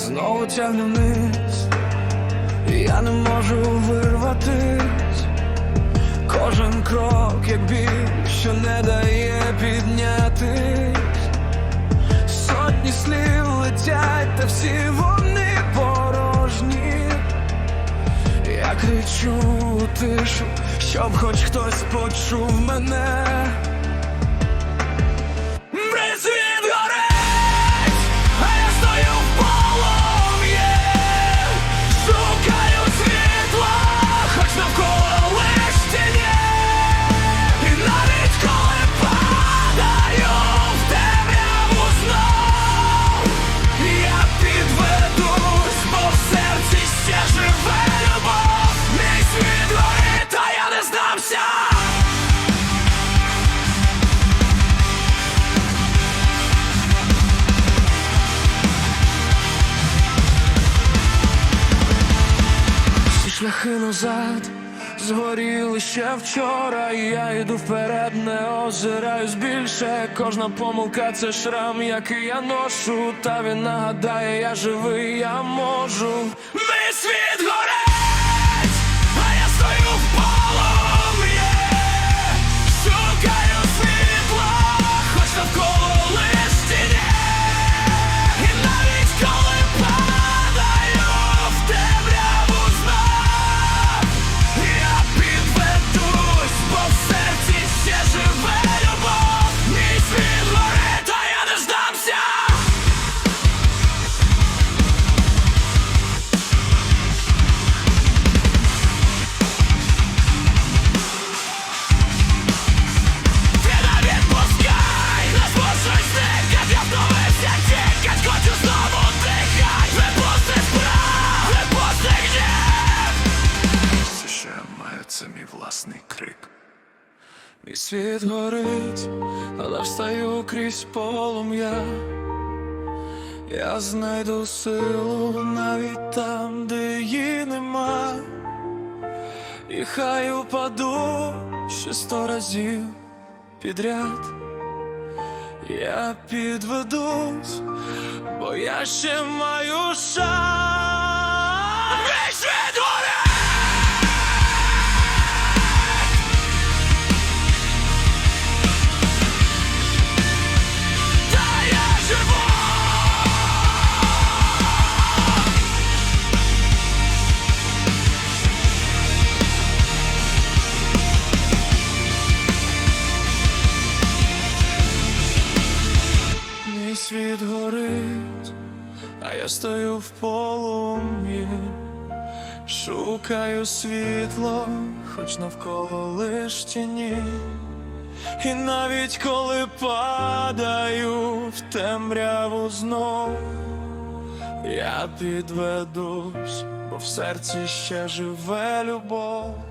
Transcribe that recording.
знову тягне вниз, я не можу вирватись. Кожен крок, як біль, що не дає піднятись. Сотні слів летять, та всі вони порожні. Я кричу тишу, щоб хоч хтось почув мене. Шляхи назад згоріли ще вчора, я йду вперед, не озираюсь більше. Кожна помилка це шрам, який я ношу. Та він нагадає, я живий, я можу. Власний крик Мій світ горить, але встаю крізь полум'я Я знайду силу навіть там, де її нема і хай упаду ще сто разів підряд. Я підведусь, бо я ще маю шанс. Світ горить, а я стою в полум'ї, шукаю світло, хоч навколо лиш тіні. І навіть коли падаю в темряву знов, я підведусь, бо в серці ще живе любов.